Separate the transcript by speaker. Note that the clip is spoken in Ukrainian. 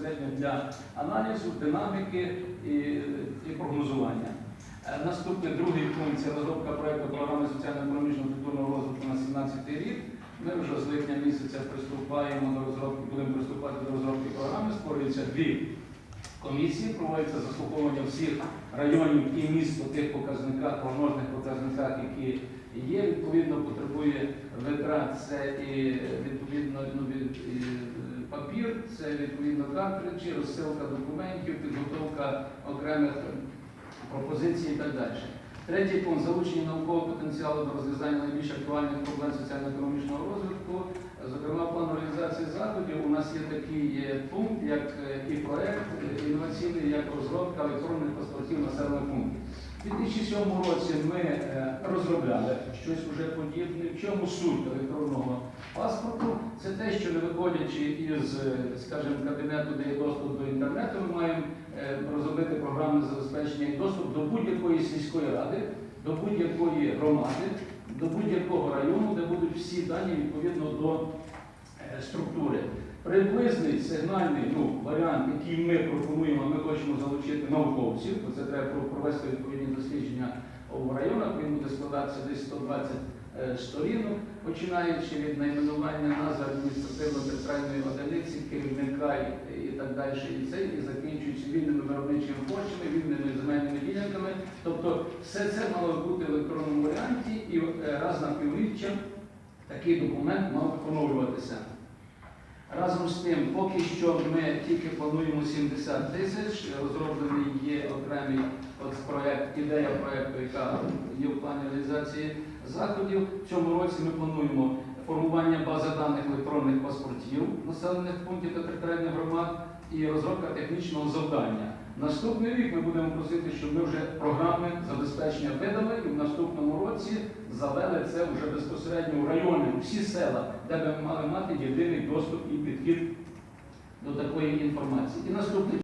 Speaker 1: безпосередньо для аналізу, динаміки і, і прогнозування. Е, Наступний другий пункт це розробка проекту програми соціально-економічного культурного розвитку на 17 рік. Ми вже з липня місяця приступаємо до розробки, будемо приступати до розробки програми. Створюються дві комісії, проводиться заслуховування всіх районів і міст по тих показниках, прогнозних показниках, які є. Відповідно, потребує витрат це і відповідно ну, від, і, папір, це відповідно картриджі, розсилка документів, підготовка окремих пропозицій і так далі. Третій пункт залучення наукового потенціалу до розв'язання найбільш актуальних проблем соціально-економічного розвитку. Зокрема, план реалізації заходів у нас є такий е, пункт, як е, і проект е, інноваційний, як розробка електронних паспортів населених пунктів. У 2007 році ми розробляли щось уже подібне. В чому суть електронного паспорту? Що не виходячи із, е, скажімо, кабінету, де є доступ до інтернету, ми маємо е, розробити програмне забезпечення і доступ до будь-якої сільської ради, до будь-якої громади, до будь-якого району, де будуть всі дані відповідно до е, структури. Приблизний сигнальний ну, варіант, який ми пропонуємо, ми хочемо залучити науковців, бо це треба провести відповідні дослідження в районах, він буде складатися десь 120 е, сторінок, починаючи від найменування назви адміністративно-центральної одиниці, керівника і, так далі, і це, і закінчуючи вільними виробничими площами, вільними земельними ділянками. Тобто все це мало бути в електронному варіанті, і е, раз на півріччя такий документ мав поновлюватися. Разом з тим, поки що ми тільки плануємо 70 тисяч, розроблений є окремий от проект, ідея проекту, яка є в плані реалізації заходів. В цьому році ми плануємо формування бази даних електронних паспортів населених пунктів та територіальних громад і розробка технічного завдання. Наступний рік ми будемо просити, щоб ми вже програми забезпечення видали і в наступному році завели це вже безпосередньо в райони, всі села, де ми мали мати єдиний доступ і підхід до такої інформації. І наступний